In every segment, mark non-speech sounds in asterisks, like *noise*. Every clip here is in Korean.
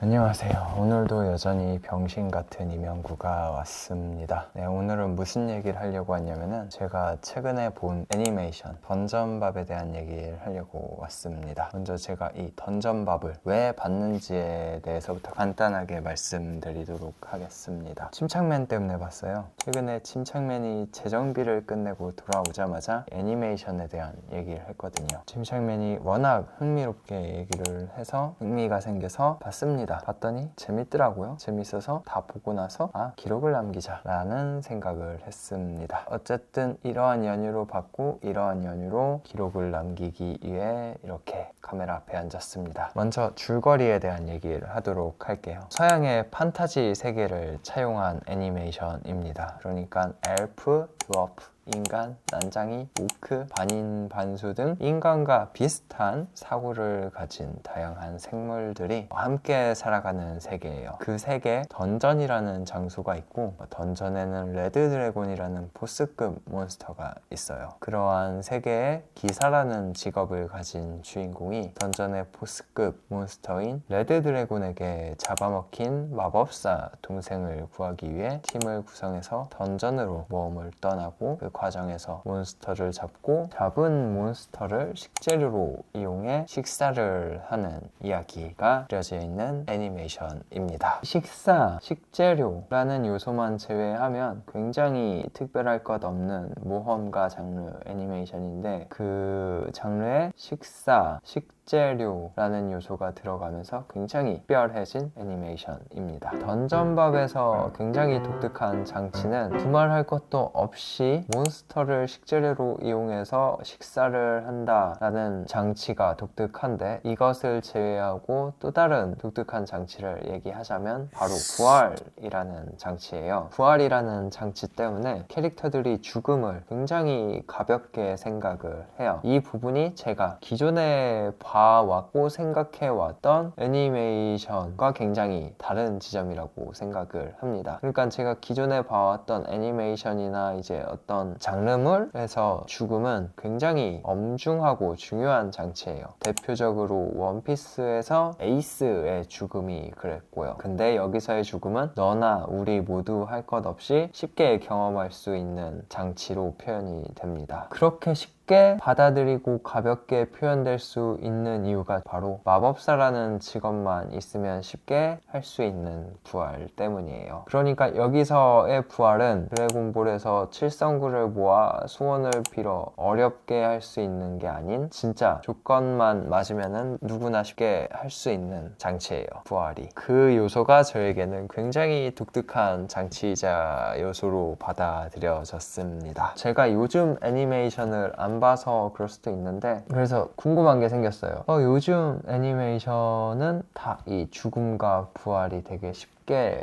안녕하세요. 오늘도 여전히 병신 같은 이명구가 왔습니다. 네, 오늘은 무슨 얘기를 하려고 왔냐면은 제가 최근에 본 애니메이션 던전밥에 대한 얘기를 하려고 왔습니다. 먼저 제가 이 던전밥을 왜 봤는지에 대해서부터 간단하게 말씀드리도록 하겠습니다. 침착맨 때문에 봤어요. 최근에 침착맨이 재정비를 끝내고 돌아오자마자 애니메이션에 대한 얘기를 했거든요. 침착맨이 워낙 흥미롭게 얘기를 해서 흥미가 생겨서 봤습니다. 봤더니 재밌더라고요. 재밌어서 다 보고 나서 아 기록을 남기자 라는 생각을 했습니다. 어쨌든 이러한 연유로 봤고 이러한 연유로 기록을 남기기 위해 이렇게 카메라 앞에 앉았습니다. 먼저 줄거리에 대한 얘기를 하도록 할게요. 서양의 판타지 세계를 차용한 애니메이션입니다. 그러니까 엘프, 드워프, 인간, 난장이, 오크, 반인, 반수 등 인간과 비슷한 사고를 가진 다양한 생물들이 함께 살아가는 세계예요. 그 세계에 던전이라는 장소가 있고 던전에는 레드 드래곤이라는 보스급 몬스터가 있어요. 그러한 세계에 기사라는 직업을 가진 주인공이 던전의 보스급 몬스터인 레드 드래곤에게 잡아먹힌 마법사 동생을 구하기 위해 팀을 구성해서 던전으로 모험을 떠나고 그 과정에서 몬스터를 잡고 잡은 몬스터를 식재료로 이용해 식사를 하는 이야기가 그려져 있는 애니메이션입니다. 식사, 식재료라는 요소만 제외하면 굉장히 특별할 것 없는 모험가 장르 애니메이션인데 그 장르에 식사, 식 식재료라는 요소가 들어가면서 굉장히 특별해진 애니메이션입니다. 던전밥에서 굉장히 독특한 장치는 두말할 것도 없이 몬스터를 식재료로 이용해서 식사를 한다라는 장치가 독특한데 이것을 제외하고 또 다른 독특한 장치를 얘기하자면 바로 부활이라는 장치예요. 부활이라는 장치 때문에 캐릭터들이 죽음을 굉장히 가볍게 생각을 해요. 이 부분이 제가 기존에 봐 왔고 생각해왔던 애니메이션과 굉장히 다른 지점이라고 생각을 합니다. 그러니까 제가 기존에 봐왔던 애니메이션이나 이제 어떤 장르물에서 죽음은 굉장히 엄중하고 중요한 장치예요. 대표적으로 원피스에서 에이스의 죽음이 그랬고요. 근데 여기서의 죽음은 너나 우리 모두 할 것 없이 쉽게 경험할 수 있는 장치로 표현이 됩니다. 그렇게 쉽게 받아들이고 가볍게 표현될 수 있는 이유가 바로 마법사라는 직업만 있으면 쉽게 할 수 있는 부활 때문이에요. 그러니까 여기서의 부활은 드래곤볼에서 칠성구를 모아 소원을 빌어 어렵게 할 수 있는 게 아닌 진짜 조건만 맞으면은 누구나 쉽게 할 수 있는 장치예요. 부활이. 그 요소가 저에게는 굉장히 독특한 장치이자 요소로 받아들여졌습니다. 제가 요즘 애니메이션을 안 봐서 그럴 수도 있는데 그래서 궁금한 게 생겼어요. 어, 요즘 애니메이션은 다 이 죽음과 부활이 되게 쉽게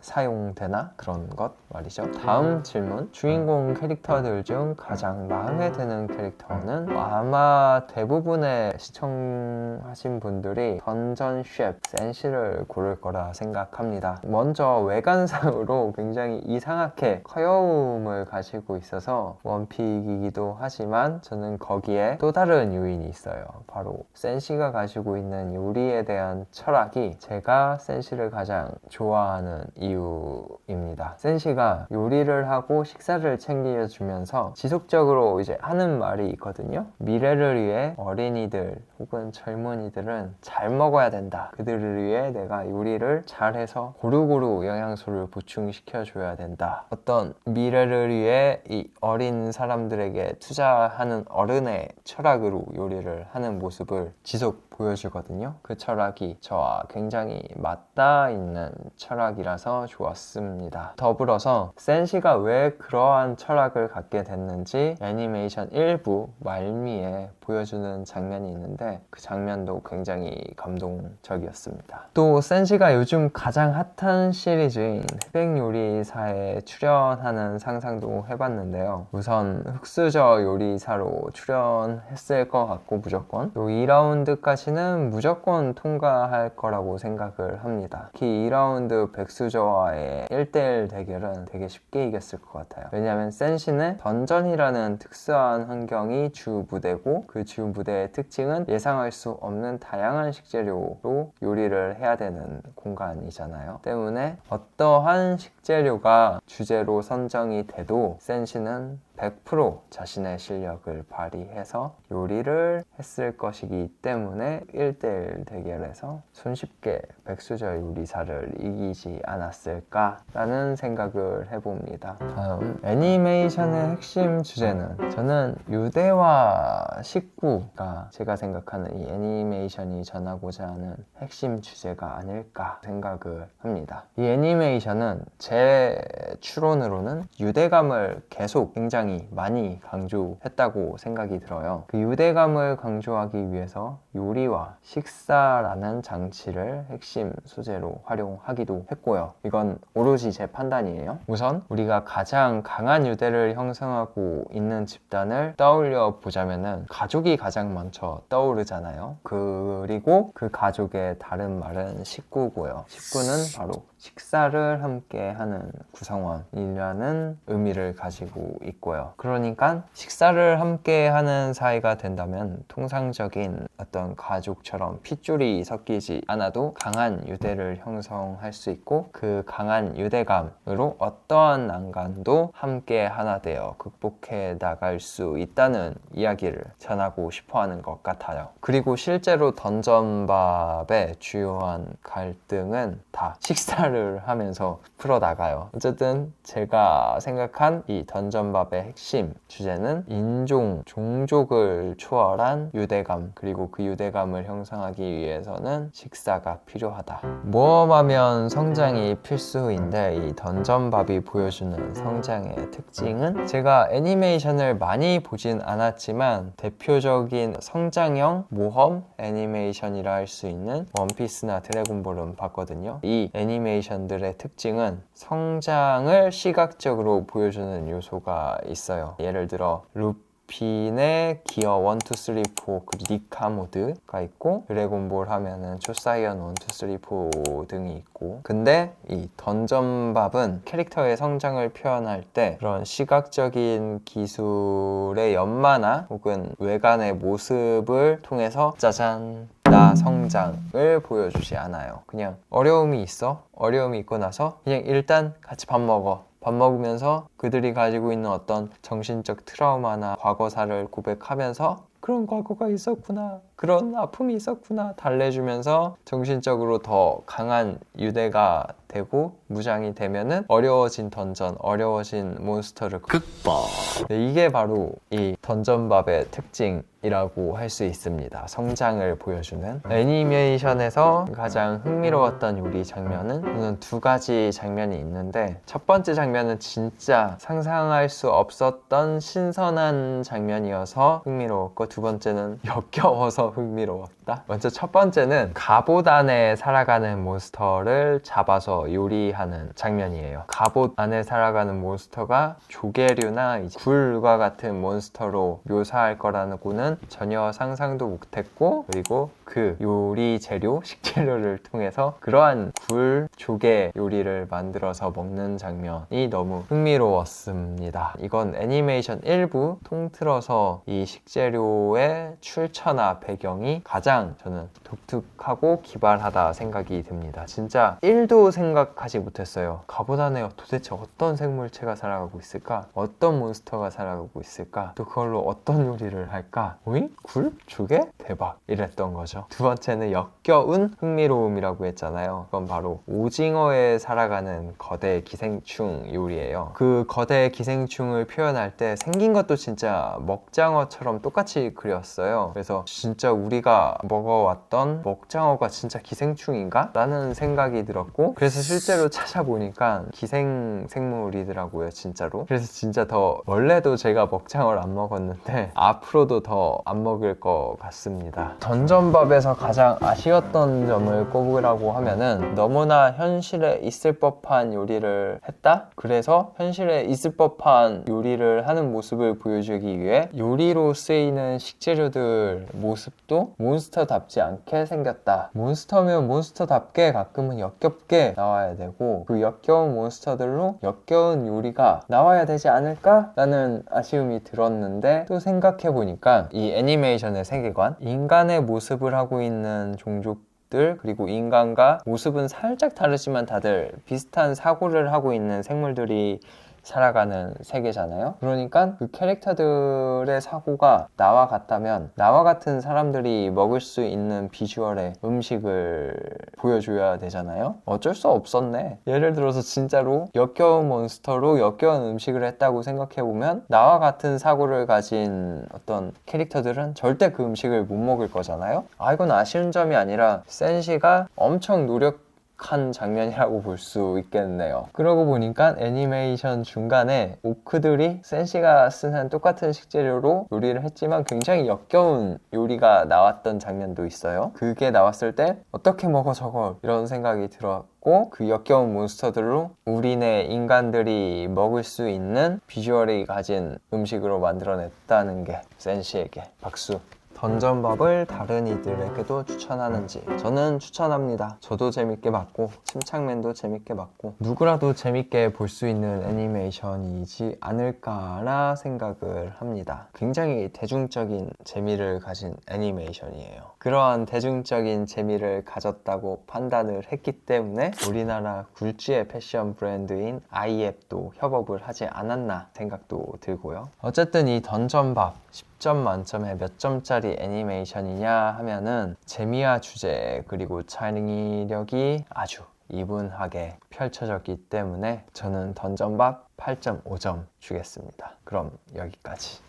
사용되나? 그런 것 말이죠. 다음 질문. 주인공 캐릭터들 중 가장 마음에 드는 캐릭터는 아마 대부분의 시청하신 분들이 던전 쉐프 센시를 고를 거라 생각합니다. 먼저 외관상으로 굉장히 이상하게 커여움을 가지고 있어서 원픽이기도 하지만 저는 거기에 또 다른 요인이 있어요. 바로 센시가 가지고 있는 요리에 대한 철학이 제가 센시를 가장 좋아하는 이유입니다. 센시가 요리를 하고 식사를 챙겨주면서 지속적으로 이제 하는 말이 있거든요. 미래를 위해 어린이들 혹은 젊은이들은 잘 먹어야 된다. 그들을 위해 내가 요리를 잘해서 고루고루 영양소를 보충시켜 줘야 된다. 어떤 미래를 위해 이 어린 사람들에게 투자하는 어른의 철학으로 요리를 하는 모습을 지속 보여주거든요. 그 철학이 저와 굉장히 맞닿아 있는 철학이라서 좋았습니다. 더불어서 센시가 왜 그러한 철학을 갖게 됐는지 애니메이션 일부 말미에 보여주는 장면이 있는데 그 장면도 굉장히 감동적이었습니다. 또 센시가 요즘 가장 핫한 시리즈인 흑백요리사에 출연하는 상상도 해봤는데요. 우선 흑수저 요리사로 출연했을 것 같고 무조건 또 2라운드까지 센시는 무조건 통과할 거라고 생각을 합니다. 특히 2라운드 백수저와의 1대1 대결은 되게 쉽게 이겼을 것 같아요. 왜냐하면 센시는 던전이라는 특수한 환경이 주 무대고 그 주 무대의 특징은 예상할 수 없는 다양한 식재료로 요리를 해야 되는 공간이잖아요. 때문에 어떠한 식재료가 주제로 선정이 돼도 센시는 100% 자신의 실력을 발휘해서 요리를 했을 것이기 때문에 1대1 대결에서 손쉽게 백수저 요리사를 이기지 않았을까라는 생각을 해봅니다. 다음 애니메이션의 핵심 주제는 저는 유대와 식구가 제가 생각하는 이 애니메이션이 전하고자 하는 핵심 주제가 아닐까 생각을 합니다. 이 애니메이션은 제 추론으로는 유대감을 계속 굉장히 많이 강조했다고 생각이 들어요. 그 유대감을 강조하기 위해서 요리와 식사라는 장치를 핵심 소재로 활용하기도 했고요. 이건 오로지 제 판단이에요. 우선 우리가 가장 강한 유대를 형성하고 있는 집단을 떠올려 보자면은 가족이 가장 먼저 떠오르잖아요. 그리고 그 가족의 다른 말은 식구고요. 식구는 바로 식사를 함께 하는 구성원이라는 의미를 가지고 있고요. 그러니까 식사를 함께 하는 사이가 된다면 통상적인 어떤 가족처럼 핏줄이 섞이지 않아도 강한 유대를 형성할 수 있고 그 강한 유대감으로 어떠한 난관도 함께 하나 되어 극복해 나갈 수 있다는 이야기를 전하고 싶어 하는 것 같아요. 그리고 실제로 던전밥의 주요한 갈등은 다 식사를 하면서 풀어나가요. 어쨌든 제가 생각한 이 던전밥의 핵심 주제는 인종, 종족을 초월한 유대감 그리고 그 유대감을 형성하기 위해서는 식사가 필요하다. 모험하면 성장이 필수인데 이 던전밥이 보여주는 성장의 특징은 제가 애니메이션을 많이 보진 않았지만 대표적인 성장형 모험 애니메이션이라 할 수 있는 원피스나 드래곤볼은 봤거든요. 이 애니메이션들의 특징은 성장을 시각적으로 보여주는 요소가 있어요. 예를 들어 루핀의 기어 1, 2, 3, 4 그리고 니카 모드가 있고 드래곤볼 하면은 초사이언 1, 2, 3, 4 등이 있고 근데 이 던전밥은 캐릭터의 성장을 표현할 때 그런 시각적인 기술의 연마나 혹은 외관의 모습을 통해서 짜잔 나 성장을 보여주지 않아요. 그냥 어려움이 있어. 어려움이 있고 나서 그냥 일단 같이 밥 먹어. 밥 먹으면서 그들이 가지고 있는 어떤 정신적 트라우마나 과거사를 고백하면서 그런 과거가 있었구나. 그런 아픔이 있었구나. 달래주면서 정신적으로 더 강한 유대가 되고 무장이 되면은 어려워진 던전, 어려워진 몬스터를 극복. 네, 이게 바로 이 던전밥의 특징 이라고 할 수 있습니다. 성장을 보여주는 애니메이션에서 가장 흥미로웠던 요리 장면은 저는 두 가지 장면이 있는데 첫 번째 장면은 진짜 상상할 수 없었던 신선한 장면이어서 흥미로웠고 두 번째는 *laughs* 역겨워서 흥미로웠다. 먼저 첫 번째는 갑옷 안에 살아가는 몬스터를 잡아서 요리하는 장면이에요. 갑옷 안에 살아가는 몬스터가 조개류나 굴과 같은 몬스터로 묘사할 거라고는 전혀 상상도 못했고 그리고 그 요리 재료, *laughs* 식재료를 통해서 그러한 굴, 조개 요리를 만들어서 먹는 장면이 너무 흥미로웠습니다. 이건 애니메이션 일부 통틀어서 이 식재료의 출처나 배경이 가장 저는 독특하고 기발하다 생각이 듭니다. 진짜 1도 생각하지 못했어요. 안에 도대체 어떤 생물체가 살아가고 있을까? 어떤 몬스터가 살아가고 있을까? 또 그걸로 어떤 요리를 할까? 오잉? 굴? 조개? 대박! 이랬던 거죠. 두 번째는 역겨운 흥미로움이라고 했잖아요. 그건 바로 오징어에 살아가는 거대 기생충 요리예요. 그 거대 기생충을 표현할 때 생긴 것도 진짜 먹장어처럼 똑같이 그렸어요. 그래서 진짜 우리가 먹어왔던 먹장어가 진짜 기생충인가? 라는 생각이 들었고 그래서 실제로 찾아보니까 기생 생물이더라고요 진짜로 그래서 진짜 더 원래도 제가 먹장어를 안 먹었는데 *laughs* 앞으로도 더안 먹을 것 같습니다 던전밥에서 가장 아쉬웠던 점을 꼽으라고 하면은 너무나 현실에 있을 법한 요리를 했다? 그래서 현실에 있을 법한 요리를 하는 모습을 보여주기 위해 요리로 쓰이는 식재료들 모습 모습도 몬스터답지 않게 생겼다. 몬스터면 몬스터답게 가끔은 역겹게 나와야 되고 그 역겨운 몬스터들로 역겨운 요리가 나와야 되지 않을까? 라는 아쉬움이 들었는데 또 생각해보니까 이 애니메이션의 세계관 인간의 모습을 하고 있는 종족 들 그리고 인간과 모습은 살짝 다르지만 다들 비슷한 사고를 하고 있는 생물들이 살아가는 세계잖아요. 그러니까 그 캐릭터들의 사고가 나와 같다면 나와 같은 사람들이 먹을 수 있는 비주얼의 음식을 보여줘야 되잖아요. 어쩔 수 없었네. 예를 들어서 진짜로 역겨운 몬스터로 역겨운 음식을 했다고 생각해보면 나와 같은 사고를 가진 어떤 캐릭터들은 절대 그 음식을 못 먹을 거잖아요. 아, 이건 아쉬운 점이 아니라 센시가 엄청 노력 한 장면이라고 볼 수 있겠네요. 그러고 보니까 애니메이션 중간에 오크들이 센시가 쓰는 똑같은 식재료로 요리를 했지만 굉장히 역겨운 요리가 나왔던 장면도 있어요. 그게 나왔을 때 어떻게 먹어 저걸 이런 생각이 들었고 그 역겨운 몬스터들로 우리네 인간들이 먹을 수 있는 비주얼이 가진 음식으로 만들어냈다는 게 센시에게 박수. 던전밥을 다른 이들에게도 추천하는지. 저는 추천합니다. 저도 재밌게 봤고 침착맨도 재밌게 봤고 누구라도 재밌게 볼 수 있는 애니메이션이지 않을까라 생각을 합니다. 굉장히 대중적인 재미를 가진 애니메이션이에요. 그러한 대중적인 재미를 가졌다고 판단을 했기 때문에 우리나라 굴지의 패션 브랜드인 아이앱도 협업을 하지 않았나 생각도 들고요. 어쨌든 이 던전밥 10점 만점에 몇 점짜리 애니메이션이냐 하면은 재미와 주제 그리고 창의력이 아주 이분하게 펼쳐졌기 때문에 저는 던전밥 8.5점 주겠습니다. 그럼 여기까지.